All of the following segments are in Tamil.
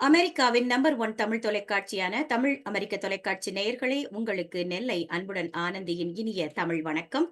அமெரிக்காவின் நம்பர் ஒன் தமிழ் தொலைக்காட்சியான தமிழ் அமெரிக்க தொலைக்காட்சி நேயர்களே உங்களுக்கு நெல்லை அன்புடன் ஆனந்தியின் இனிய தமிழ் வணக்கம்.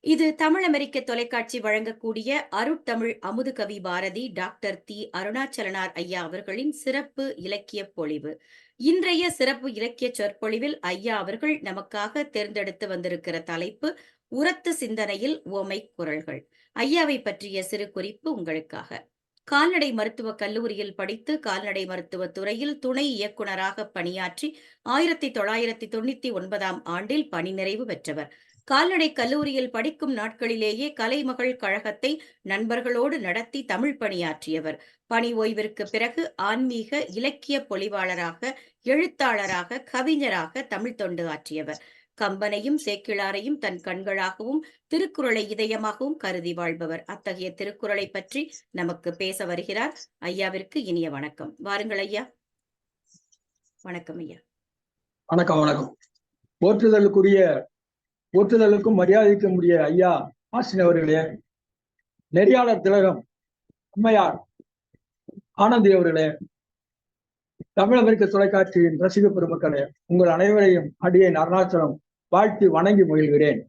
இது தமிழ் அமெரிக்க தொலைக்காட்சி வழங்கக்கூடிய அருட்தமிழ் அமுதுகவி பாரதி டாக்டர் தி அருணாச்சலனார் ஐயா அவர்களின் சிறப்பு இலக்கிய பொழிவு. இன்றைய சிறப்பு இலக்கிய சொற்பொழிவில் ஐயா அவர்கள் நமக்காக தேர்ந்தெடுத்து வந்திருக்கிற தலைப்பு உரத்து சிந்தனையில் ஓமை குரல்கள். ஐயாவை பற்றிய சிறு குறிப்பு உங்களுக்காக. கால்நடை மருத்துவக் கல்லூரியில் படித்து கால்நடை மருத்துவத் துறையில் துணை இயக்குனராக பணியாற்றி ஆயிரத்தி தொள்ளாயிரத்தி தொண்ணூத்தி ஒன்பதாம் ஆண்டில் பணி நிறைவு பெற்றவர். கால்நடை கல்லூரியில் படிக்கும் நாட்களிலேயே கலைமகள் கழகத்தை நண்பர்களோடு நடத்தி தமிழ் பணியாற்றியவர். பணி ஓய்விற்கு பிறகு ஆன்மீக இலக்கிய பொலிவாளராக எழுத்தாளராக கவிஞராக தமிழ் தொண்டு ஆற்றியவர். கம்பனையும் சேக்கிழாரையும் தன் கண்களாகவும் திருக்குறளை இதயமாகவும் கருதி வாழ்பவர். அத்தகைய திருக்குறளை பற்றி நமக்கு பேச வருகிறார் ஐயாவிற்கு இனிய வணக்கம். வாருங்கள் ஐயா. வணக்கம் ஐயா. வணக்கம் வணக்கம். போற்றுதலுக்குரிய போற்றுதலுக்கும் மரியாதைக்கும் உரிய ஐயா ஆசின் அவர்களே நெறியாளர் திலகம் அம்மையார் ஆனந்தி அவர்களே தமிழ் அமெரிக்க தொலைக்காட்சியின் ரசிக பெருமக்களே உங்கள் அனைவரையும் அடியை அருணாச்சலம் வாழ்த்தி வணங்கி மகிழ்கிறேன்.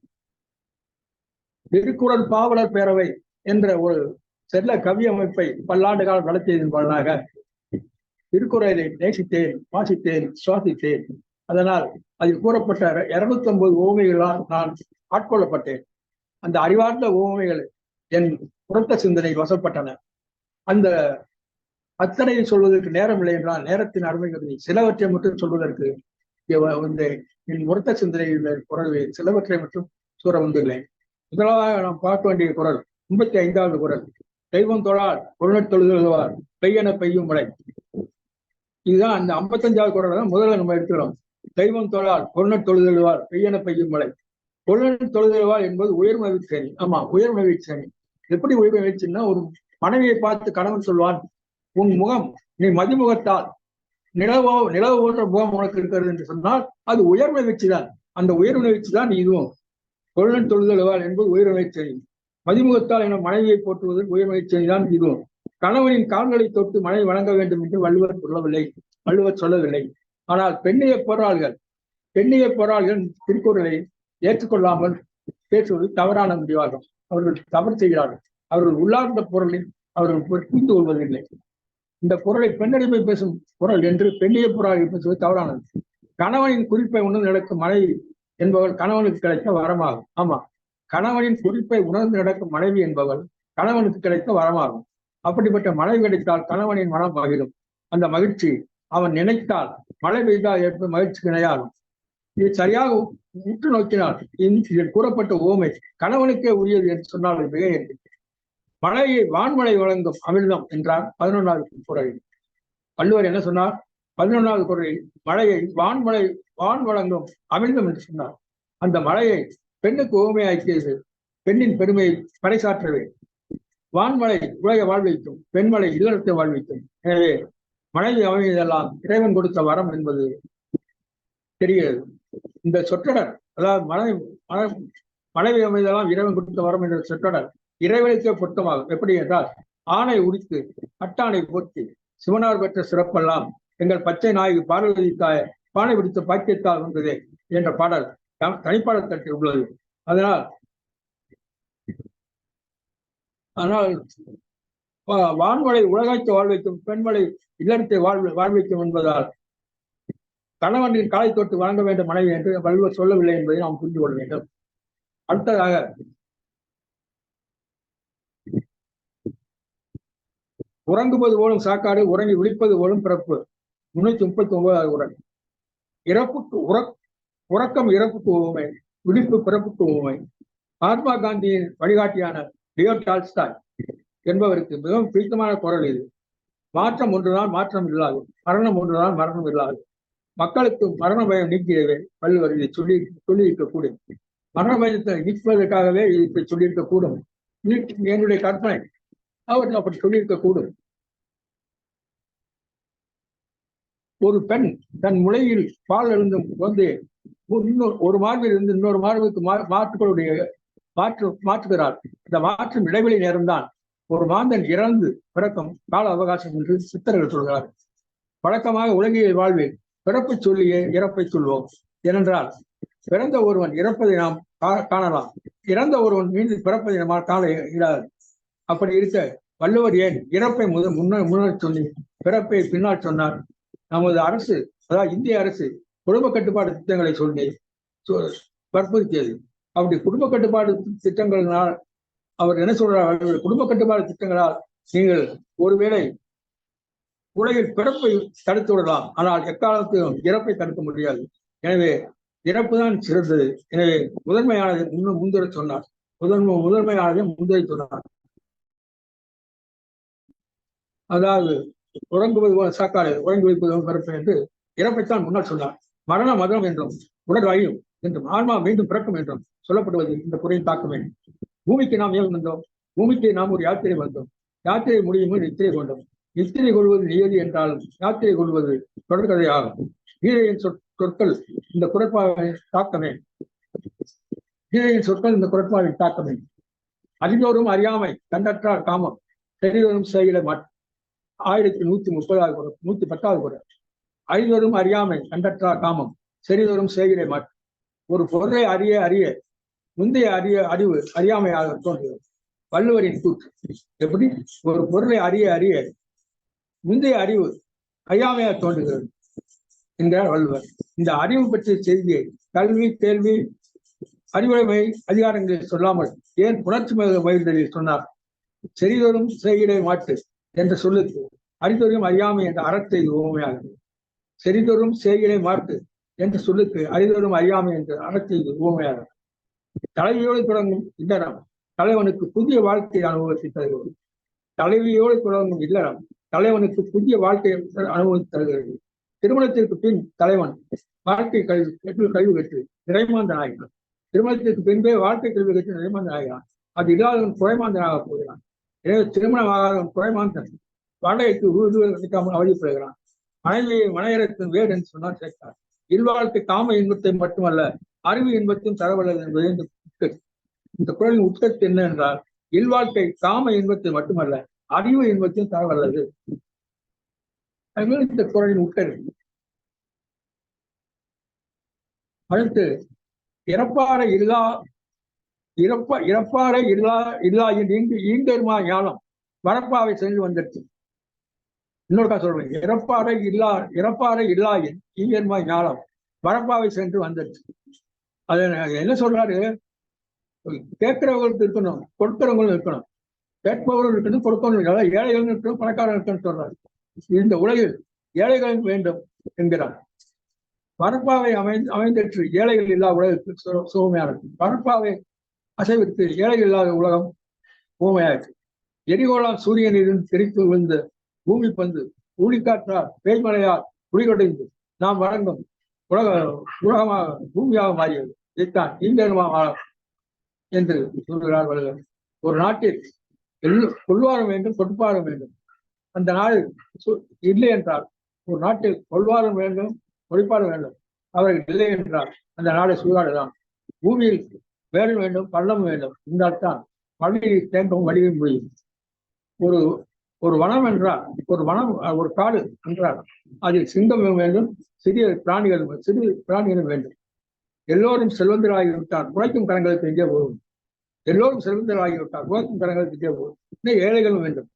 திருக்குறள் பாவலர் பேரவை என்ற ஒரு செல்ல கவி அமைப்பை பல்லாண்டு காலம் நடத்தியதன் பலனாக திருக்குறளை நேசித்தேன் வாசித்தேன் சுவாசித்தேன். அதனால் அதில் கூறப்பட்ட இருநூத்தி ஐம்பது ஓமைகளால் நான் ஆட்கொள்ளப்பட்டேன். அந்த அறிவார்ந்த ஓமைகள் என் புரட்ட சிந்தனை வசப்பட்டன. அந்த அத்தனை சொல்வதற்கு நேரம் இல்லை என்றால் நேரத்தின் அருமை சிலவற்றை மட்டும் சொல்வதற்கு இந்த என் உரத்த சிந்தனையில் குரல் சிலவற்றை மட்டும் கூற வந்துள்ளேன். முதலாவதாக நாம் பார்க்க வேண்டிய குரல் முப்பத்தி ஐந்தாவது குரல். தெய்வம் தொழால் பொருள் தொழுதுவார் பெய்யன பெய்யும் மழை. இதுதான் அந்த ஐம்பத்தஞ்சாவது குரல் தான் முதல்ல நம்ம எடுத்துக்கிறோம். தெய்வம் தொழால் பொருள் தொழுதுவார் பெய்யன பெய்யும் மழை. பொருள் தொழுதுவார் என்பது உயர்மவி சனி ஆமா உயர்மவி சனி எப்படி உயர்மவி சேனின்னா ஒரு மனைவியை பார்த்து கணவன் சொல்வான் உன் முகம் நீ மதிமுகத்தால் நிலவோ நிலவு போன்ற முகம் உனக்கு இருக்கிறது என்று சொன்னால் அது உயர்மை வச்சுதான் அந்த உயர்மை வச்சுதான் இதுவும். கொள்ளன் தொழுதல்வார் என்பது உயர்மை செய்தி மதிமுகத்தால் என மனைவியை போற்றுவது உயர்மை தான் இதுவும். கணவனின் கால்களை தொட்டு மனைவி வணங்க வேண்டும் என்று வள்ளுவர் சொல்லவில்லை. வள்ளுவர் சொல்லவில்லை. ஆனால் பெண்ணிய போராள்கள். பெண்ணிய போராள்கள் திருக்குறளை ஏற்றுக்கொள்ளாமல் பேசுவது தவறான முடிவாகும். அவர்கள் தவறு செய்கிறார்கள். அவர்கள் உள்ளார்ந்த பொருளில் அவர்கள் புரிந்து கொள்வதில்லை. இந்த குரலை பெண்ணடிமை பேசும் குரல் என்று பெண்ணிய புறாவை பேசுவது தவறானது. கணவனின் குறிப்பை உணர்ந்து நடக்கும் மனைவி என்பவள் கணவனுக்கு கிடைத்த வரமாகும். ஆமா கணவனின் குறிப்பை உணர்ந்து நடக்கும் மனைவி என்பவள் கணவனுக்கு கிடைத்த வரமாகும். அப்படிப்பட்ட மனைவி கிடைத்தால் கணவனின் மனம் மகிழும். அந்த மகிழ்ச்சி அவன் நினைத்தால் மழை பெய்தால் ஏற்படும் மகிழ்ச்சிக்கு இணையாகும் இது சரியாக உற்று நோக்கினால் இதில் கூறப்பட்ட ஓமை கணவனுக்கே உரியது என்று சொன்னால் மிக என்று மழையை வான்மழை வழங்கும் அமிழ்தம் என்றார் பதினொன்றாவது குரல் வள்ளுவர் என்ன சொன்னார்? பதினொன்றாவது குரலில் மழையை வான்மழை வான் வழங்கும் அமிழ்தம் என்று சொன்னார். அந்த மழையை பெண்ணுக்கு ஓமையாக்கியது பெண்ணின் பெருமையை பறைசாற்றவே. வான்மழை உலக வாழ்விக்கும் பெண்மழை இல்லறத்தை வாழ்வைக்கும் எனவே மனைவி அமைவதெல்லாம் இறைவன் கொடுத்த வரம் என்பது தெரிகிறது. இந்த சொற்றொடர் அதாவது மனைவி மனைவி அமைதெல்லாம் இறைவன் கொடுத்த வரம் என்ற சொற்றொடர் இறைவனுக்கே பொருத்தமாகும். எப்படி என்றால் ஆணை உரித்து அட்டானை போற்றி சிவனார் பெற்ற சிறப்பெல்லாம் எங்கள் பச்சை நாயகி பார்வதி தாய பானை பிடித்த பாக்கியத்தால் வந்ததே என்ற பாடல் தனிப்பாடல் தட்டில் உள்ளது. அதனால் ஆனால் வான்மலை உலகாய்த்து வாழ்வைக்கும் பெண்மலை இல்லறத்தை வாழ் வாழ்வைக்கும் என்பதால் கணவனின் காலை தொட்டு வழங்க வேண்டும் மனைவி என்று வள்ளுவர் சொல்லவில்லை என்பதை நாம் புரிந்து கொள்ள வேண்டும். அடுத்ததாக உறங்குவது போலும் சாக்காடு உறங்கி விழிப்பது போலும் பிறப்பு. முன்னூத்தி முப்பத்தி ஒன்பதாவது உடன் இறப்புக்கு உற உறக்கம் இறப்புக்கு உவமை விழிப்பு பிறப்புக்கு உவமை. மகாத்மா காந்தியின் வழிகாட்டியான லியோ டால்ஸ்டாய் என்பவருக்கு மிகவும் பிடித்தமான குரல் இது. மாற்றம் ஒன்றுதான் மாற்றம் இல்லாது மரணம் ஒன்றுதான் மரணம் இல்லாது. மக்களுக்கு மரண பயம் நீக்கியவே வள்ளுவர் இதை சொல்லி சொல்லியிருக்கக்கூடும். மரண பயத்தை நீக்குவதற்காகவே இதை சொல்லியிருக்கக்கூடும். என்னுடைய கற்பனை அவர் அப்படி சொல்லியிருக்கக்கூடும். ஒரு பெண் தன் முளையில் பால் எழுந்தும் வந்து இன்னொரு ஒரு மார்பில் இருந்து இன்னொரு மார்புக்கு மாற்றுகளுடைய மாற்று மாற்றுகிறார் இந்த மாற்றும் இடைவெளி நேரம்தான் ஒரு மாந்தன் இறந்து பிறக்கும் கால அவகாசம் என்று சித்தர்கள் சொல்கிறார் வழக்கமாக உலகியல் வாழ்வில் பிறப்பு சொல்லியே இறப்பை சொல்வோம். ஏனென்றால் பிறந்த ஒருவன் இறப்பதை நாம் காணலாம். இறந்த ஒருவன் மீண்டும் பிறப்பதை நம்மால் காண இயலாது. அப்படி இருக்க வள்ளுவர் ஏன் இறப்பை முதல் முன்ன முன்னர் சொல்லி பிறப்பை பின்னால் சொன்னார்? நமது அரசு அதாவது இந்திய அரசு குடும்ப கட்டுப்பாடு திட்டங்களை சொல்லி வற்புறுத்தியது. அப்படி குடும்ப கட்டுப்பாடு திட்டங்களினால் அவர் என்ன சொல்றார் குடும்ப கட்டுப்பாடு திட்டங்களால் நீங்கள் ஒருவேளை உலகில் பிறப்பை தடுத்து விடலாம். ஆனால் எக்காலத்திலும் இறப்பை தடுக்க முடியாது. எனவே இறப்பு தான் சிறந்தது. எனவே முதன்மையானதை முன்னும் முன்துரை சொன்னார். முதன்மை முதன்மையானதை முன்துரை சொன்னார். அதாவது உறங்குவது சாக்காடு உறங்கி வைப்பது பிறப்பு என்று இறப்பைத்தான் முன்னால் சொன்னார் மரண மதம் என்றும் உடல் அழியும் என்றும் ஆன்மா மீண்டும் பிறக்கும் என்றும் சொல்லப்படுவது இந்த குறையின் தாக்கமே. பூமிக்கு நாம் ஏன் வந்தோம்? பூமிக்கு நாம் ஒரு யாத்திரை வந்தோம். யாத்திரை முடியும் நித்திரை கொண்டோம். நித்திரை கொள்வது நியதி என்றாலும் யாத்திரை கொள்வது தொடர்கதையாகும் கீதையின் சொற் சொற்கள் இந்த குரட்பாவின் தாக்கமே. கீதையின் சொற்கள் இந்த குரட்பாவின் தாக்கமே. அறிந்தோரும் அறியாமை கண்டற்றார் காமம். தெரிந்தோரும் செயல மட் ஆயிரத்தி நூத்தி முப்பதாவது குறை நூத்தி பத்தாவது குறை அறிந்தோறும் அறியாமை கண்டற்றா காமம் செறிதோறும் செய்கிற மாற்று. ஒரு பொருளை அறிய அறிய முந்தைய அறிய அறிவு அறியாமையாக தோன்றுகிறது வள்ளுவரின் கூற்று. எப்படி? ஒரு பொருளை அறிய அறிய முந்தைய அறிவு அறியாமையாக தோன்றுகிறது. என்கிறார் வள்ளுவர். இந்த அறிவு பற்றிய செய்தியை கல்வி கேள்வி அறிவுடைமை அதிகாரங்களில் சொல்லாமல் ஏன் உணர்ச்சி மகிழ்ந்ததில் சொன்னார்? செறிதோறும் செய்கிற மாட்டு என்ற சொல்லுக்கு அறிதொரும் அறியாமை என்ற அறத்தை உவமையாகிறது. செறிதொரும் செய்கிற மாட்டு என்ற சொல்லுக்கு அறிதொரும் அறியாமை என்ற அறத்தை உவமையாகும் தலைவியோடு தொடங்கும் இல்லறம் தலைவனுக்கு புதிய வாழ்க்கை அனுபவத்தை தருகிறது. தலைவியோடு தொடங்கும் இல்லறம் தலைவனுக்கு புதிய வாழ்க்கை அனுபவத்தை தருகிறது. திருமணத்திற்கு பின் தலைவன் வாழ்க்கை கல்வி கற்று கல்வி கற்று நிறைமாந்தன் ஆகிறான் திருமணத்திற்கு பின்பே வாழ்க்கை கல்வி கற்று நிறைமாந்தன் ஆகிறான் அது இல்லாதவன் குறைமாந்தனாக போகிறான். எனவே திருமணம் ஆகாதவன் குறைமாந்தன் வாடகைக்கு உருது கிடைக்காமல் அவதிப்படுகிறான். மனைவியை மனையரத்தின் வேறு என்று சொன்னால் சேர்த்தார் இல்வாழ்க்கை காம இன்பத்தை மட்டுமல்ல அறிவு இன்பத்தையும் தரவல்லது என்பது இந்த உட்கருத்து. இந்த குரலின் உட்கருத்து என்ன என்றால் இல்வாழ்க்கை காம இன்பத்தை மட்டுமல்ல அறிவு இன்பத்தையும் தரவல்லது. இந்த குரலின் உட்கருத்து அடுத்து இறப்பாறை இல்லா இறப்ப இறப்பாறை இல்லா இல்லா இங்கு ஈங்கருமா ஞானம் வரப்பாவை சென்று வந்துடுச்சு இன்னொருக்கா சொல்றேன் இறப்பாறை இல்லா இறப்பாறை இல்லாயின் ஈங்கருமா ஞானம் வரப்பாவை சென்று வந்துடுச்சு அது என்ன சொல்றாரு கேட்கிறவங்களுக்கு இருக்கணும் கொடுக்கிறவங்களும் இருக்கணும் கேட்பவர்கள் இருக்கணும் கொடுக்கணும் ஏழைகளும் இருக்கணும் பணக்காரங்க இருக்கணும் சொல்றாரு இந்த உலகில் ஏழைகளும் வேண்டும் என்கிறார் பரப்பாவை அமைந்து அமைந்திற்று ஏழைகள் இல்லா உலகத்துக்கு சு- சுகமையானது பரப்பாவை அசைவித்து ஏழை இல்லாத உலகம் ஊமையாயிற்று. எரிகோளால் சூரியனிலிருந்து தெரித்து விழுந்த பூமி பந்து ஊழிக்காற்றால் பேய்மலையால் குடிகொடைந்து நாம் வழங்கும் உலக உலகமாக பூமியாக மாறியது. இதைத்தான் ஈங்கனமாக என்று சொல்கிறார் வள்ளுவர். ஒரு நாட்டில் எல்லோ கொள்வாரம் வேண்டும் கொடுப்பாரம் வேண்டும். அந்த நாளில் சு- இல்லை என்றால் ஒரு நாட்டில் கொள்வாரம் வேண்டும் கொடுப்பாரம் வேண்டும். அவர்கள் இல்லை என்றால் அந்த நாடு சூழாடுதான் பூமியில் வேலும் வேண்டும் பள்ளம் வேண்டும் என்றால்தான் மழைநீர் தேங்கவும் வடிவம் முடியும். ஒரு ஒரு வனம் என்றால் ஒரு வனம் ஒரு காடு என்றால் அதில் சிங்கம் வேண்டும் சிறிய பிராணிகள் சிறிய பிராணிகளும் வேண்டும். எல்லோரும் செல்வந்தராகிவிட்டார் உழைக்கும் கரங்களுக்கு எங்கே போகும். எல்லோரும் செல்வந்தராகிவிட்டார் உழைக்கும் கரங்களுக்கு எங்கே போகும். இன்னும் ஏழைகளும் வேண்டும்.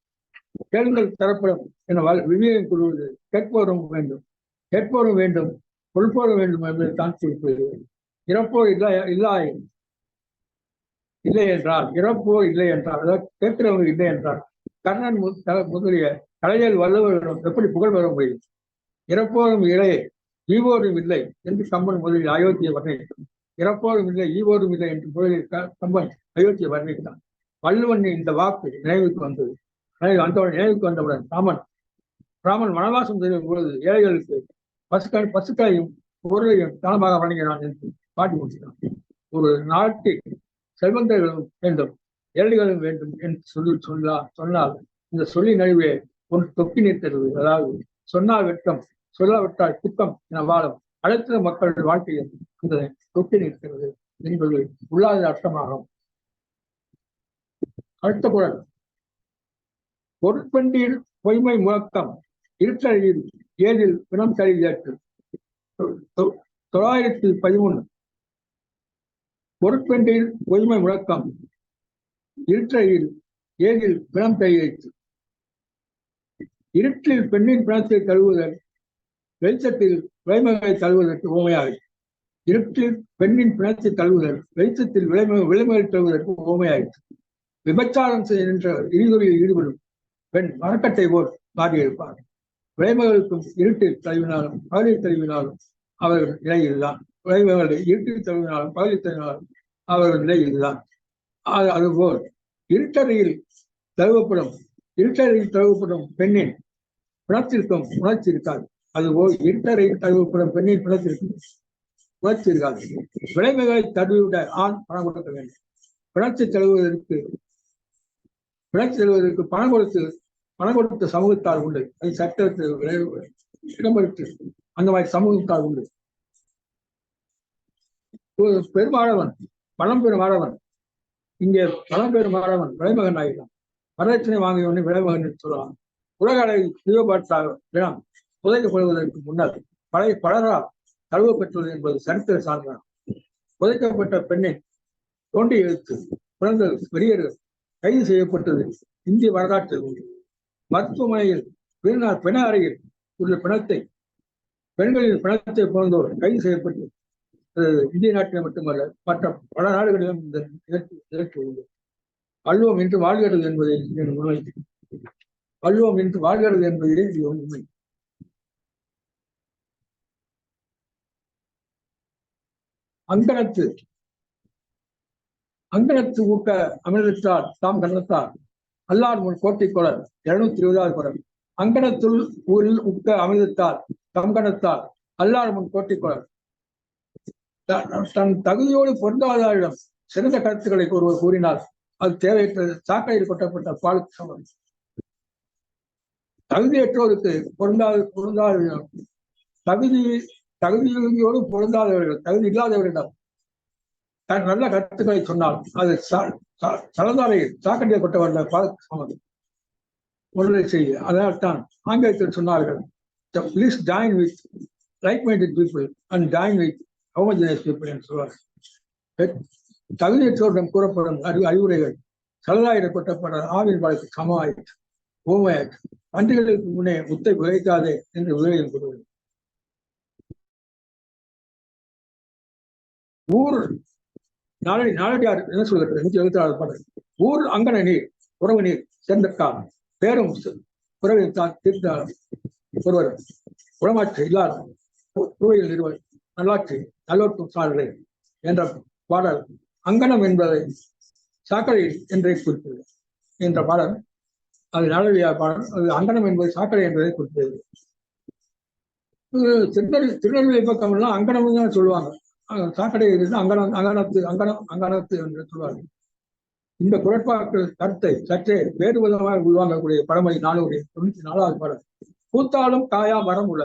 கேளுங்கள் தரப்படும் என விவேகம் கூறுவது கேட்போரும் வேண்டும். கேட்போரும் வேண்டும் கொள்போரும் வேண்டும் என்பதை தான் குறிப்பிடுகிறது இறப்போர் இல்லா இல்லாயின் இல்லை என்றால் இறப்போ இல்லை என்றால் அதாவது கேட்கிறவங்க இல்லை என்றால் கர்ணன் முதலிய கலைஞர் வல்லவர்களும் எப்படி புகழ் பெற முடியும்? இறப்போரும் இல்லை ஈவோரும் இல்லை என்று கம்பன் முதலில் அயோத்தியை வர்ணித்தான். இறப்போரும் இல்லை ஈவோரும் இல்லை என்று முதலில் கம்பன் அயோத்தியை வர்ணித்தான். வள்ளுவன் இந்த வாக்கு நினைவுக்கு வந்தது. வந்தவுடன் நினைவுக்கு வந்தவுடன் ராமன் ராமன் வனவாசம் செய்யும் பொழுது ஏழைகளுக்கு பசுக்கள் பசுக்களையும் பொருளையும் தானமாக வழங்கினான் என்று பாட்டி முடிச்சிட்டான். ஒரு நாட்டில் செல்வந்தர்களும் வேண்டும் ஏழைகளும் வேண்டும் என்று சொல்லி சொல்லா சொன்னால் இந்த சொல்லி நழுவே ஒன்று தொக்கி நிற்கிறது அதாவது சொன்னால் வெட்கம் சொல்லாவிட்டால் துக்கம் என வாழும் அடுத்த மக்கள் வாழ்க்கையில் இந்த தொக்கி நிற்கிறது என்பது உள்ளாத அர்த்தமாகும். அடுத்த குரல். பொருட்பண்டியில் பொய்மை முழக்கம் இருட்டழியில் ஏழில் பிணம் தழுவியற்று தொள்ளாயிரத்தி பதிமூணு பொருட்பெண்டில் பொய்மை முழக்கம். இருட்டையில் ஏழில் பிணம் தழுவியற்று இருட்டில் பெண்ணின் பிணத்தை தழுவுதல் வெளிச்சத்தில் விளைமகளை தழுவதற்கு உவமையாக. இருட்டில் பெண்ணின் பிணத்தை தழுவுதல் வெளிச்சத்தில் விளைம விளைமகளை தழுவதற்கு உவமையாயிற்று விபச்சாரம் செய்கின்ற இழிதுறையில் ஈடுபடும் பெண் மரக்கட்டை போல் மாறியிருப்பார் விளைமகளுக்கும் இருட்டில் தழுவினாலும் பகலில் தழுவினாலும் அவர்கள் நிலை இதுதான் விளைமகளை பகுதி தழுவினாலும் பகலில் அவர்கள் நிலை இதுதான். அது- அதுபோல் இருட்டறையில் தழுவப்படும் இருட்டறையில் தழுவப்படும் பெண்ணின் பிணத்திற்கும் உணர்ச்சி இருக்காது. அதுபோல் இருட்டறையில் தழுவப்படும் பெண்ணின் பிணத்திற்கும் உணர்ச்சி இருக்காது. விளைவுகளை தழுவிவிட ஆண் பணம் கொடுக்க வேண்டும். பிணத்தை தழுவுவதற்கு பிணத்தை தழுவதற்கு பணம் கொடுத்து பணம் கொடுத்த சமூகத்தால் உண்டு. அது சட்டத்தில் விளைவு- இடம்பெற்று அந்த மாதிரி சமூகத்தால் உண்டு. பெருமாளவன் பழம் பெறும் இங்கே பழம் பெறும் விளைமகன் ஆகிறான் வரதட்சணை வாங்கியவனை விளைமகன் என்று சொல்லலாம் உலக அளவில் கிளியோபாட்ரா இடம் புதைக்கப்படுவதற்கு முன்னர் பழைய பலரால் தழுவ பெற்றது என்பது சரித்திர சாதனம் புதைக்கப்பட்ட பெண்ணை தோண்டி எழுத்து பிறந்த பெரியர்கள் கைது செய்யப்பட்டது இந்திய வரலாற்றில் உண்டு. மருத்துவமனையில் பிறனார் பிண அறையில் உள்ள பிணத்தை பெண்களின் பிணத்தை போன்றோர் கைது செய்யப்பட்டு இந்திய நாட்டில் மட்டுமல்ல மற்ற பல நாடுகளிலும் இந்த நிகழ்ச்சி நிகழ்ச்சி உண்டு வள்ளுவம் இன்று வாழ்கிறது என்பதை இதன் உண்மை வள்ளுவம் இன்று வாழ்கிறது என்பதிலே இது உண்மை. அங்கனத்து அங்கனத்து ஊக்க அமிர்தத்தார் தாம் கண்ணத்தார் அல்லார் முன் கோட்டை குரல் இருநூத்தி இருபதாவது குரல் அங்கனத்துள் ஊரில் உக்க அமிர்தத்தார் தம் கணத்தார் அல்லார் முன் கோட்டை குரல் தன் தகுதியோடு பொருந்தாதாரிடம் சிறந்த கருத்துக்களை ஒருவர் கூறினால் அது தேவையற்றது சாக்கடையில் கொட்டப்பட்ட பால் சமம் தகுதியற்றோருக்கு பொருந்தாத பொருந்தாதவரிடம் தகுதி தகுதியோடு பொருந்தாதவர்கள் தகுதி இல்லாதவரிடம் தன் நல்ல கருத்துக்களை சொன்னால் அது ச- சலதாரையில் சாக்கடையில் கொட்டப்பட்ட பால் சமம் ஒன்றை செய்ய அதனால் தான் ஆங்கிலத்தில் சொன்னார்கள் please join with like minded people and join with homogeneous people என்று சொல்வார் தகுதியற்றோரிடம் கூறப்படும் அறிவு அறிவுரைகள். சலதாயிரம் கொட்டப்பட ஆவின் வாழ்க்கை சமமாயிற்று ஓமையாயிற்று பன்றிகளுக்கு முன்னே முத்தை விளைக்காதே என்று விளையும் கூறுவது. ஊர் நாளடி நாளடியார் என்ன சொல்கிறது நூத்தி எழுபத்தி ஆறு பாடல். ஊர் அங்கன நீர் உறவு நீர் சேர்ந்தக்கால் பேரும் உறவில் தான் தீர்த்தார். ஒருவர் உளமாற்று இல்லாத நிறுவனம் இருவர் நல்லாட்சி. நல்லோட்டும் சான்றே என்ற பாடல் அங்கனம் என்பதை சாக்கடை என்றே குறிப்பது என்ற பாடல் அது நாளடியார் பாடல் அது அங்கனம் என்பது சாக்கடை என்பதை குறிப்பது திருநெல் திருநெல்வேலி பக்கம் எல்லாம் அங்கனம் தான் சொல்லுவாங்க. சாக்கடை இருந்து அங்கனம் அங்கனத்து அங்கனம் அங்கனத்து என்று சொல்வார்கள் இந்த குரட்பாட்டு கருத்தை சற்றே வேறு விதமாக உள்வாங்கக்கூடிய பழமொழி நானூறு தொண்ணூத்தி நாலாவது பாடல். பூத்தாலும் காயா மரம் உள்ள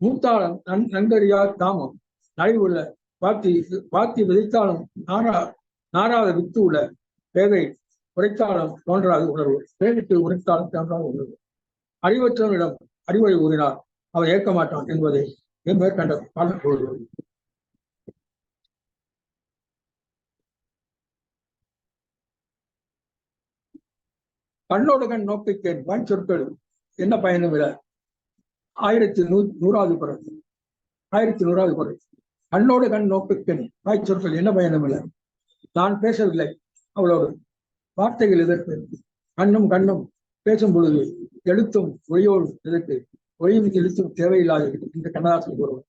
மூத்தாலும் நன் நன்கறியா தாமம் நலிவுள்ள பாத்தி பாத்தி விதைத்தாலும் நாரா நாராத வித்து உள்ள பேதை உரைத்தாலும் தோன்றாது உணர்வு. பேதைக்கு உரைத்தாலும் தோன்றாது உணர்வு. அறிவற்றவனிடம் அறிவுரை கூறினார். அவர் ஏற்க மாட்டான் என்பதை மேற்கண்ட பாடல் கூறுகிறது கண்ணோடு கண் நோக்கிக்கேன் வாய் சொற்கள் என்ன பயனும் இல்லை ஆயிரத்தி நூ நூறாவது குரல். ஆயிரத்தி நூறாவது குரல். கண்ணோடு கண் நோக்கிக்கேன். வாய் சொற்கள் என்ன பயனும் இல்லை. நான் பேசவில்லை. அவளோடு வார்த்தைகள் எதற்கு கண்ணும் கண்ணும் பேசும் பொழுது எழுத்தும் ஒளியோடு எதற்கு ஒளியும் எழுத்தும் தேவையில்லாது என்று கண்ணதாசன் கூறுவார்.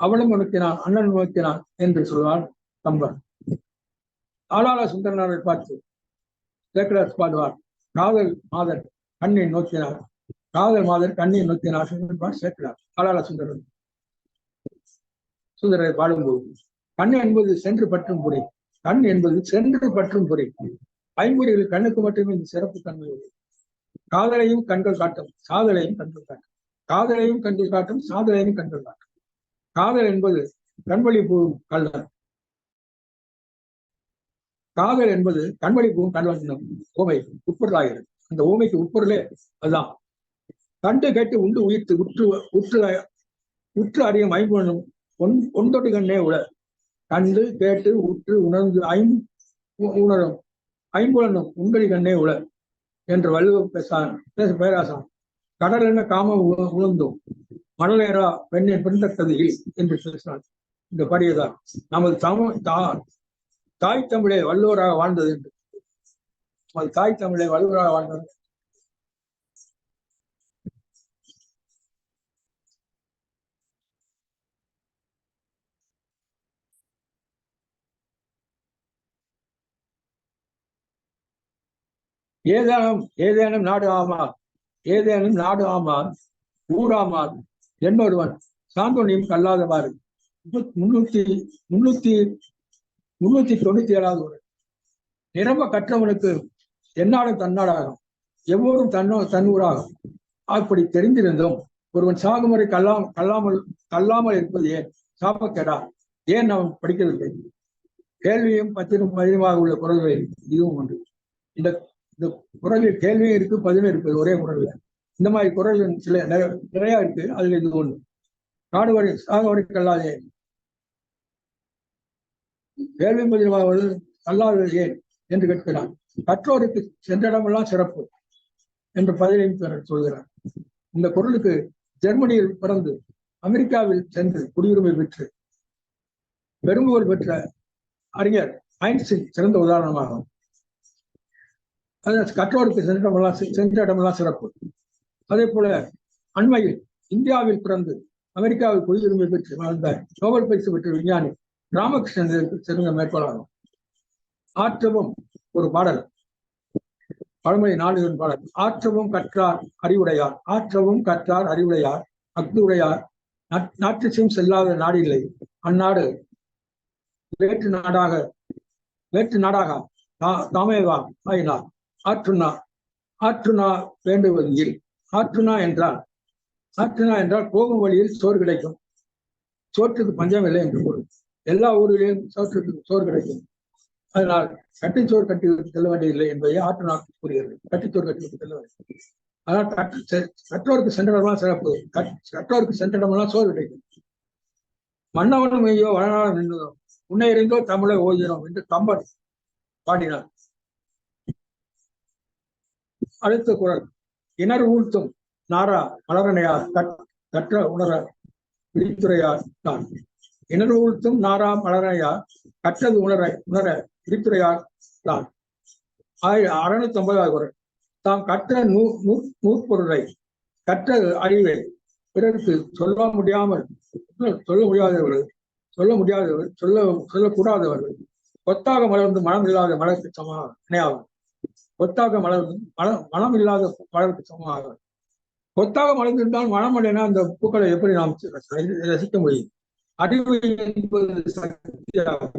அவளும் உனக்கினான் அண்ணன் நோக்கினான் என்று சொல்வான் கம்பன். ஆளாள சுந்தரனாரை பார்த்து சேக்கராஜ் பாடுவார். காதல் மாதர் கண்ணை நோக்கினார். காதல் மாதர் கண்ணை நோக்கினார் என்பார் சேக்கரார் ஆளாள சுந்தரன். சுந்தரரை பாடும்போது கண் என்பது சென்று பற்றும் புரை கண் என்பது சென்று பற்றும் புரை. ஐம்பொறிகள் கண்ணுக்கு மட்டுமே இந்த சிறப்பு தன்மை உள்ளது காதலையும் கண்கள் காட்டும் சாதலையும் கண்கள் காட்டும். காதலையும் கண்கள் காட்டும் சாதலையும் கண்கள் காட்டும். காதல் என்பது கண்வழி பூவும் கள்ளன் காதல் என்பது கண்வழி பூவும் கண்வண்ணம் ஓமை உட்பொருளாகிறது. அந்த ஓமைக்கு உட்பொருளே அதுதான். கண்டு கேட்டு உண்டு உயிர்த்து உற்று உற்று உற்று அறியும் ஐம்பொழுதும் ஒன் ஒன்றொடு கண்ணே உள கண்டு கேட்டு உற்று உணர்ந்து ஐம் உணரும். ஐம்புலனும் உண்டடி கண்ணே உள என்று வள்ளுவ பேசான் பேச பேராசான். கடல் என்ன காம உ- உணர்ந்தோம். மணலேரா பெண்ணை பின்தட்டதில் என்று பேசினான் இந்த படியதான். நமது தமிழ் தா தாய் தமிழே வள்ளுவராக வாழ்ந்தது என்று. நமது தாய் தமிழே வள்ளுவராக வாழ்ந்தது. ஏதேனும் ஏதேனும் நாடு ஆமால் ஏதேனும் நாடு ஆமால் ஊடாமால் என்பவன் சாந்தோனியம் கல்லாதவாறு. முன்னூத்தி முன்னூத்தி முன்னூத்தி தொண்ணூத்தி ஏழாவது ஒரு. நிரம்ப கற்றவனுக்கு என்னாலும் தன்னாடாகும். எவ்வொரும் தன்னோ தன்னூராகும். அப்படி தெரிந்திருந்தும் ஒருவன் சாகுமுறை கல்லா கல்லாமல் கல்லாமல் இருப்பது ஏன்? சாப்பக்கேடா ஏன் நாம் படிக்கவில்லை? கேள்வியும் பத்திரும் பதிலுமாக உள்ள குரல்களில் இதுவும் ஒன்று. இந்த இந்த குரலில் கேள்வியும் இருக்கு பதிலும் இருக்குது ஒரே குரல்ல. இந்த மாதிரி குரல் சில நிறைய- இருக்கு. அதுல இது ஒண்ணு. காடுவரை சாகுவரை கல்லாதே. கேள்வி பதிலாவது கல்லாதது ஏன் என்று கேட்கிறான். கற்றோருக்கு சென்றிடமெல்லாம் சிறப்பு என்று பதிலையும் சொல்கிறார். இந்த குரலுக்கு ஜெர்மனியில் பிறந்து அமெரிக்காவில் சென்று குடியுரிமை பெற்று பெரும்புகழ் பெற்ற அறிஞர் ஐன்ஸ்டீன் சிறந்த உதாரணமாகும். அது கற்றோருக்கு சென்றடமெல்லாம் சி- சென்ற இடமெல்லாம் சிறப்பு. அதே போல அண்மையில் இந்தியாவில் பிறந்து அமெரிக்காவில் குடியுரிமை பெற்று வாழ்ந்த நோபல் பரிசு பெற்ற விஞ்ஞானி ராமகிருஷ்ணன் சிறந்த மேற்கொள்ளும் ஆற்றவும் ஒரு பாடல். பழமொழி நாளிதழ் பாடல். ஆற்றவும் கற்றார் அறிவுடையார். ஆற்றவும் கற்றார் அறிவுடையார். அக்துடையார் உடையார் செல்லாத நாடு செல்லாத அந்நாடு வேற்று நாடாக வேற்று நாடாக தாமேவா ஆயினார். ஆற்றுனா ஆற்றுனா வேண்டுவதில் ஆற்றுனா என்றால் ஆற்றுனா என்றால் போகும் வழியில் சோறு கிடைக்கும். சோற்றுக்கு பஞ்சம் இல்லை என்று பொருள். எல்லா ஊர்களிலும் சோற்றுக்கு சோறு கிடைக்கும். அதனால் கட்டிச்சோறு கட்டி செல்ல வேண்டியதில்லை என்பதை ஆற்றுனா கூறுகிறது. கட்டிச்சோறு கட்டி செல்ல வேண்டியது ஆனால் கற்றோருக்கு சென்றடமெல்லாம் சிறப்பு. கற்- கற்றோருக்கு சென்றடமெல்லாம் சோறு கிடைக்கும். மன்னவனும் ஐயோ வளநாடும் நின்றதோ உன்னை இருந்தோ தமிழை ஓதினோம் என்று கம்பன் பாடினார். அடுத்த குரல். இணர் ஊழ்த்தும் நாரா மலரணையார் கற்- கற்ற உணர விழித்துறையார் தான். இணர் ஊழ்த்தும் நாரா மலரணையார் கற்றது உணர உணர விழித்துறையார் தான். ஆயிரம் அறுநூத்தி ஒன்பதாவது குரல். தாம் கற்ற நூ நூ நூற்பொருளை கற்ற அறிவை. பிறருக்கு சொல்ல முடியாமல் சொல்ல முடியாதவர்கள் சொல்ல முடியாதவர்கள் சொல்ல சொல்லக்கூடாதவர்கள் கொத்தாக மலர்ந்து மனம் இல்லாத மலருக்கு சமமாக இணையாகும். கொத்தாக மலர்ந்து மலம் மனம் இல்லாத மலருக்கு சமமாக. கொத்தாக மலர்ந்திருந்தால் மனம் அடைனா அந்த பூக்களை எப்படி நாம் ரசிக்க முடியும்? அறிவு என்பது சக்தியாகும்.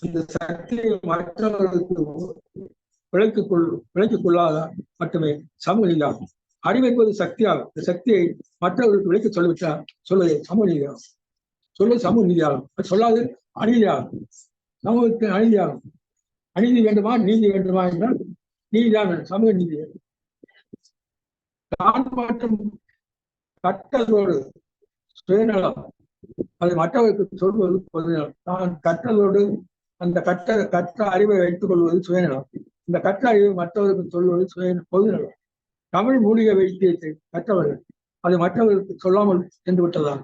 அந்த சக்தியை மற்றவர்களுக்கு விளக்கிக் விளக்கிக் மட்டுமே சமூக நீதியாகும் அறிவு என்பது சக்தியாகும். இந்த சக்தியை மற்றவர்களுக்கு விளக்கி சொல்லிவிட்டால் சொல்வது சமூக நீதியாகும் சொல்வது சமூக நீதியாகும் சொல்லாது அநீதியாகும். சமூகத்தின் அநீதியாகும். அநீதி வேண்டுமா? நீதி வேண்டுமா? என்றால் நீதிதான் சமூக நீதி. தான் மாற்றம் கற்றதோடு சுயநலம். அது மற்றவருக்கு சொல்வது பொதுநலம். தான் கற்றதோடு அந்த கற்ற கற்ற அறிவை வைத்துக் கொள்வது சுயநலம். இந்த கற்ற அறிவை மற்றவருக்கு சொல்வது சுய பொதுநலம். தமிழ் மூலிகை வைத்தியத்தை கற்றவர்கள் அது மற்றவர்களுக்கு சொல்லாமல் சென்று விட்டதால்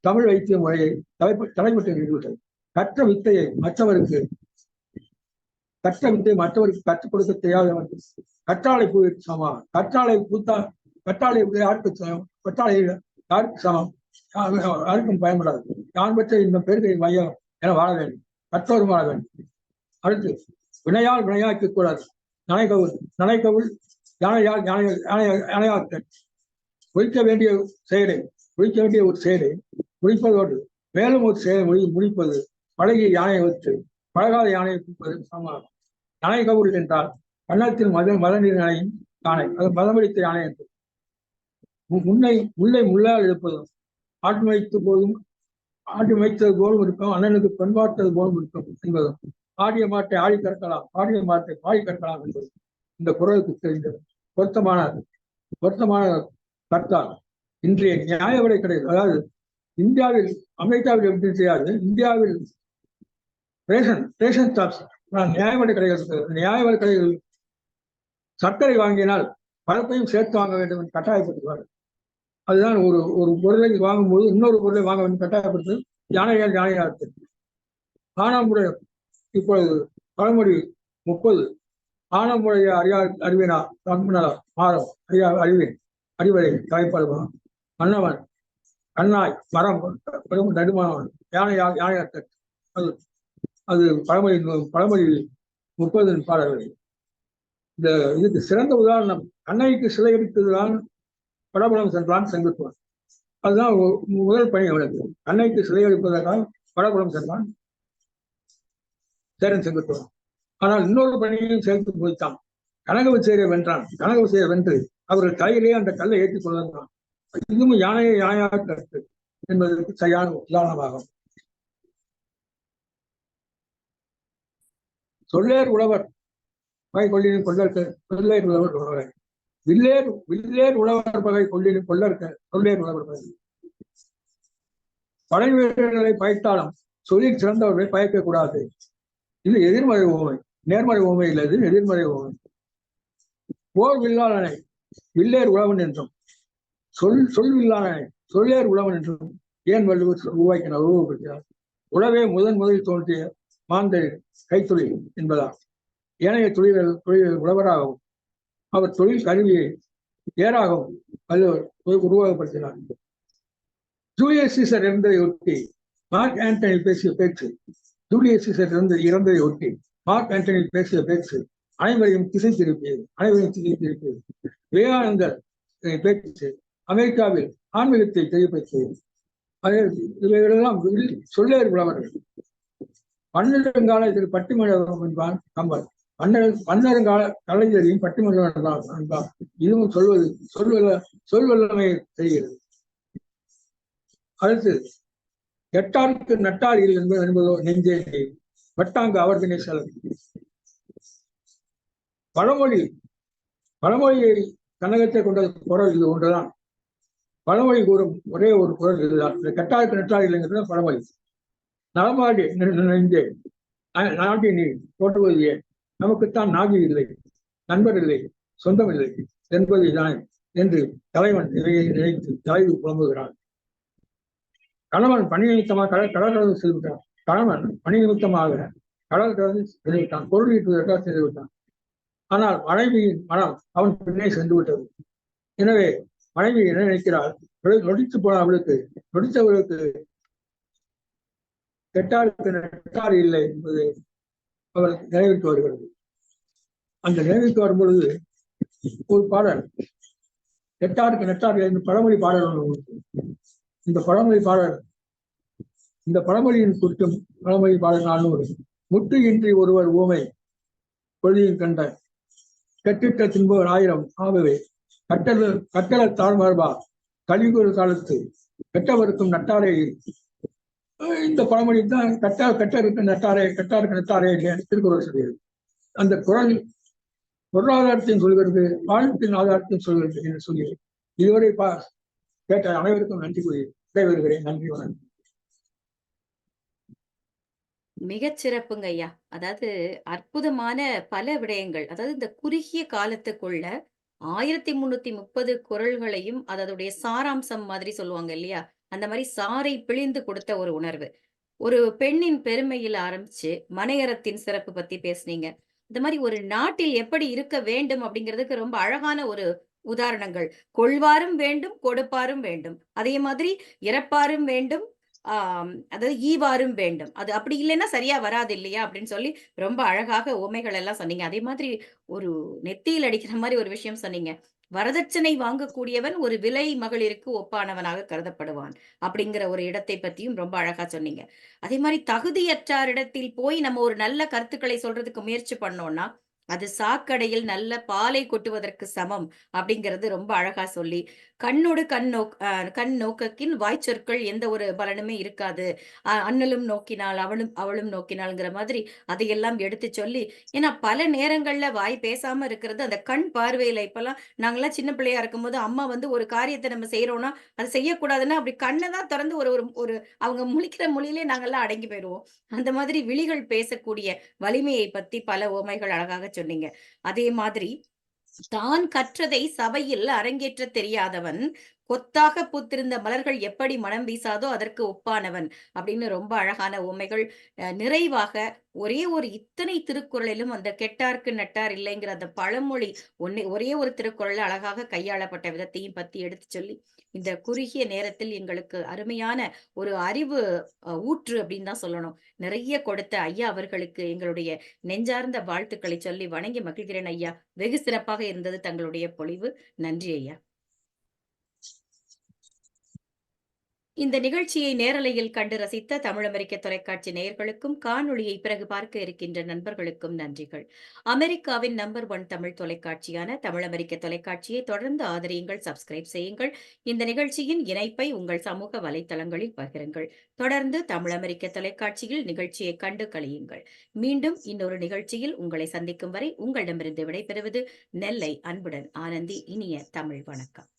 தமிழ் வைத்திய முறையை தலைப்பு தலைப்பட்டு நின்றுவிட்டது கற்ற வித்தையை மற்றவருக்கு கற்ற வித்தை மற்றவருக்கு கற்றுக் கொடுக்க தெரியாதவன் கற்றாழை பூ சமம் கற்றாழை பூத்தா கற்றாழை யாருக்கு சமம் கற்றாழை யாருக்கு சமம் யாருக்கும் பயன்படாது. யான் பெற்ற இந்த பெருகை மையம் என வாழ வேண்டும். கற்றோரும் வாழ வேண்டும். அடுத்து வினையால் வினையாக்க கூடாது. நனைகவுள் நனைகவுள் யானையால் யானை யானை யானையாக்க குறிக்க வேண்டிய செயலை குறிக்க வேண்டிய ஒரு செயலை முடிப்பதோடு மேலும் ஒரு செயலை முடி முடிப்பது பழகிய யானையை வைத்து பழகாத யானையை குறிப்பது சமமாகும் யானை கவுள் என்றால் கன்னத்தில் மத மதநீர் யானையின் யானை அது மதமடித்த யானை என்று. முன்னை முல்லை முள்ளால் இருப்பதும் ஆட்டு வைத்த போதும் ஆட்டு வைத்தது போலும் இருக்கும் அண்ணனுக்கு பண்பாட்டது போலும் இருக்கும் என்பதும் ஆடிய மாட்டை ஆடி கற்கலாம் ஆடிய மாட்டை பாடி கற்கலாம் என்பது இந்த குரலுக்கு தெரிந்தது. பொருத்தமான பொருத்தமான கர்த்தால் இன்றைய நியாய விலை கிடையாது. அதாவது இந்தியாவில் அமெரிக்காவில் எப்படி செய்யாது? இந்தியாவில் ரேஷன் ரேஷன் ஸ்டாப்ஸ் நியாய விலை கடைகள் நியாய கடைகள் சர்க்கரை வாங்கினால் பழப்பையும் சேர்த்து வாங்க வேண்டும் என்று கட்டாயப்படுத்துவார்கள் அதுதான் ஒரு ஒரு பொருளை வாங்கும்போது இன்னொரு பொருளை வாங்க வேண்டும் கட்டாயப்படுத்து யானையால் யானையாக ஆனாம்புடைய இப்பொழுது பழமொழி முப்பது. ஆனாம்புடைய அறியா அறிவினா தன்மனா மாறம் அறியா அறிவேன் அறிவரை தலைப்படுவான் மன்னவன் கண்ணாய் மரம் நடுமானவன் யானையா யானையாட்ட அது அது பழமொழி பழமொழி முப்பது பாடல்கள். இந்த இதுக்கு சிறந்த உதாரணம் அன்னைக்கு சிலை அடித்ததுதான் படபலம் சென்றான் செங்குத்துவன். அதுதான் முதல் பணி அவனுக்கு. அன்னைக்கு சிலை அடிப்பதற்காக படபலம் சென்றான் சேரன் செங்குத்துவன். ஆனால் இன்னொரு பணியையும் சேர்த்து போய்த்தான் கனகவச்சேரியை வென்றான். கனகவச்சேரியை வென்று அவர்கள் கையிலேயே அந்த கல்லை ஏற்றிக் கொள்ளான் இதுவும் யானையை யானையாக கருத்து என்பதற்கு சரியான உதாரணமாகும். சொல்லேர் உழவர். பகை கொள்ளினும் கொள்ளற்க சொல்லேர் உழவர் உழவரை. வில்லேர் வில்லேர் உழவர் பகை கொள்ளினும் கொள்ளற்க சொல்லேர் உழவர் பகை. படை வீரர்களை பயத்தாலும் சொல்லில் சிறந்தவர்களை பயக்க கூடாது. இது எதிர்மறை ஓமை நேர்மறை ஓமை இல்லை இது எதிர்மறை ஓமை போர் வில்லாளனை வில்லேர் உழவன் என்றும் சொல் சொல் வில்லாளனை சொல்லேர் உழவன் என்றும் ஏன் வள்ளுவர் உருவாக்கினார் உருவப்படுத்தினார் உழவே முதன் முதலில் தோன்றிய மாந்தர் கைத்தொழில் என்பதால் ஏனைய தொழில்கள் தொழில்கள் உழவராகவும் அவர் தொழில் கருவியை ஏறாகவும் வல்லவர் உரு- உருவகப்படுத்தினார் ஜூலியஸ் சீசர் இறந்ததை ஒட்டி மார்க் ஆண்டனி பேசிய பேச்சு ஜூலியஸ் சீசர் இறந்த இறந்ததை ஒட்டி மார்க் ஆண்டனி பேசிய பேச்சு அனைவரையும் திசை திருப்பியது அனைவரையும் திசை திருப்பியது விவேகானந்தர் பேச்சு அமெரிக்காவில் ஆன்மீகத்தை தெரிவித்தது இவைகளெல்லாம் வில்- உள்ளவர்கள் பன்னெருங்கால இதில் பட்டிமன்றம் என்பான் கம்பன். பன்னர் பன்னெடுங்கால கலைஞரையும் பட்டிமன்றம் தான் என்பான். இதுவும் சொல்வது சொல்வல்ல சொல்வல்லமை தெரிகிறது அடுத்து எட்டாருக்கு நட்டார் இல்லை என்பது என்பதோ நெஞ்சே நீர். வட்டாங்கு அவர் செலவு பழமொழி பழமொழியை கனகத்தை கொண்ட குரல் இது ஒன்றுதான். பழமொழி கூறும் ஒரே ஒரு குரல் இதுதான். இந்த கட்டாருக்கு நட்டார் இல்லைங்கிறது பழமொழி. நலமாடி நிறைந்து நா- நாடி நீ நமக்குத்தான் நாகி இல்லை நண்பர் இல்லை சொந்தம் இல்லை என்பதுதான் என்று தலைவன் நினைத்து தலைவு புலம்புகிறான் கணவன் பணி நிமித்தமாக கடல் கடல் கடந்து செல்விட்டான் கணவன் பணி நிமித்தமாக கடல் கடந்து சென்றுவிட்டான். பொருள் ஈட்டுவதற்காக சென்றுவிட்டான். ஆனால் மனைவியின் மனம் அவன் பின்னே சென்று விட்டது எனவே மனைவி என்ன நினைக்கிறாள்? நொடித்து போன அவளுக்கு நொடித்தவளுக்கு கெட்டாருக்கு நெட்டார் இல்லை என்பது அவர் நினைவுக்கு வருகிறது அந்த நினைவுக்கு வரும்பொழுது ஒரு பாடல் எட்டாருக்கு நெட்டார் இல்லை என்று பழமொழி பாடல் ஒன்று உண்டு. இந்த பழமொழி பாடல் இந்த பழமொழியின் குறித்தும் பழமொழி பாடல் நானூறு முட்டு இன்றி ஒருவர் ஊமை கொள்கையில் கண்ட கெட்டிட்ட தின்பவர் ஆயிரம் ஆகவே கட்டள கட்டள தாழ்மார்பா கலிகுரு காலத்து கெட்டவருக்கும் நட்டாரே இந்த பழமொழி தான் கட்டா கட்ட இருக்க நட்டாரே கட்டா இருக்க நட்டாரே இல்லையா திருக்குறள் சொல்கிறது அந்த குரல் பொருளாதாரத்தையும் சொல்கிறது வாழ்க்கையின் ஆதாரத்தையும் சொல்கிறது என்று சொல்லி இதுவரை பா கேட்ட அனைவருக்கும் நன்றி கூறி விடைபெறுகிறேன் நன்றி வணக்கம் மிகச்சிறப்புங்க ஐயா. அதாவது அற்புதமான பல விடயங்கள். அதாவது இந்த குறுகிய காலத்துக்குள்ள ஆயிரத்தி முன்னூத்தி முப்பது குரல்களையும் அதனுடைய சாராம்சம் மாதிரி சொல்லுவாங்க இல்லையா? அந்த மாதிரி சாரை பிழிந்து கொடுத்த ஒரு உணர்வு. ஒரு பெண்ணின் பெருமையில் ஆரம்பிச்சு, மனையரத்தின் சிறப்பு பத்தி பேசுனீங்க. இந்த மாதிரி ஒரு நாட்டில் எப்படி இருக்க வேண்டும் அப்படிங்கிறதுக்கு ரொம்ப அழகான ஒரு உதாரணங்கள். கொள்வாரும் வேண்டும், கொடுப்பாரும் வேண்டும். அதே மாதிரி இறப்பாரும் வேண்டும், அதாவது ஈவாரும் வேண்டும். அது அப்படி இல்லைன்னா சரியா வராது இல்லையா? அப்படின்னு சொல்லி ரொம்ப அழகாக உவமைகள் எல்லாம் சொன்னீங்க. அதே மாதிரி ஒரு நெத்தியில் அடிக்கிற மாதிரி ஒரு விஷயம் சொன்னீங்க. வரதட்சணை வாங்கக்கூடியவன் ஒரு விலை மகளிருக்கு ஒப்பானவனாக கருதப்படுவான். அப்படிங்கிற ஒரு இடத்தை பத்தியும் ரொம்ப அழகா சொன்னீங்க. அதே மாதிரி தகுதியற்றாரிடத்தில் போய் நம்ம ஒரு நல்ல கருத்துக்களை சொல்றதுக்கு முயற்சி பண்ணோம்னா, அது சாக்கடையில் நல்ல பாலை கொட்டுவதற்கு சமம் அப்படிங்கிறது ரொம்ப அழகா சொல்லி கண்ணோடு கண் நோக் கண் நோக்கக்கின் வாய்ச்சொற்கள் எந்த ஒரு பலனுமே இருக்காது. அஹ் அண்ணலும் நோக்கினாள் அவளும் அவளும் நோக்கினாள்ங்கிற மாதிரி அதையெல்லாம் எடுத்து சொல்லி ஏன்னா பல நேரங்கள்ல வாய் பேசாம இருக்கிறது அந்த கண் பார்வையில இப்பெல்லாம் நாங்கெல்லாம் சின்ன பிள்ளையா இருக்கும்போது அம்மா வந்து ஒரு காரியத்தை நம்ம செய்யறோம்னா அது செய்யக்கூடாதுன்னா அப்படி கண்ணை தான் திறந்து ஒரு ஒரு ஒரு அவங்க முழிக்கிற மொழியிலே நாங்கெல்லாம் அடங்கி போயிடுவோம். அந்த மாதிரி விழிகள் பேசக்கூடிய வலிமையை பத்தி பல உவமைகள் அழகாக சொன்னீங்க. அதே மாதிரி தான் கற்றதை சபையில் அரங்கேற்ற தெரியாதவன் கொத்தாக பூத்திருந்த மலர்கள் எப்படி மனம் வீசாதோ அதற்கு ஒப்பானவன் அப்படின்னு ரொம்ப அழகான உண்மைகள் நிறைவாக ஒரே ஒரு இத்தனை திருக்குறளிலும் அந்த கெட்டார்க்கு நட்டார் இல்லைங்கிற அந்த பழமொழி ஒன்னே ஒரே ஒரு திருக்குறள் அழகாக கையாளப்பட்ட விதத்தையும் பத்தி எடுத்து சொல்லி இந்த குறுகிய நேரத்தில் எங்களுக்கு அருமையான ஒரு அறிவு அஹ், ஊற்று அப்படின்னு தான் சொல்லணும். நிறைய கொடுத்த ஐயா அவர்களுக்கு எங்களுடைய நெஞ்சார்ந்த வாழ்த்துக்களை சொல்லி வணங்கி மகிழ்கிறேன் ஐயா. வெகு சிறப்பாக இருந்தது தங்களுடைய பொழிவு. நன்றி ஐயா. இந்த நிகழ்ச்சியை நேரலையில் கண்டு ரசித்த தமிழ் அமெரிக்க தொலைக்காட்சி நேயர்களுக்கும் காணொளியை பிறகு பார்க்க இருக்கின்ற நண்பர்களுக்கும் நன்றிகள். அமெரிக்காவின் நம்பர் ஒன் தமிழ் தொலைக்காட்சியான தமிழ் அமெரிக்க தொலைக்காட்சியை தொடர்ந்து ஆதரியுங்கள் சப்ஸ்கிரைப் செய்யுங்கள். இந்த நிகழ்ச்சியின் இணைப்பை உங்கள் சமூக வலைதளங்களில் பகிருங்கள். தொடர்ந்து தமிழ் அமெரிக்க தொலைக்காட்சியில் நிகழ்ச்சியை கண்டு கழியுங்கள். மீண்டும் இன்னொரு நிகழ்ச்சியில் உங்களை சந்திக்கும் வரை உங்களிடமிருந்து விடைபெறுவது நெல்லை அன்புடன் ஆனந்தி. இனிய தமிழ் வணக்கம்.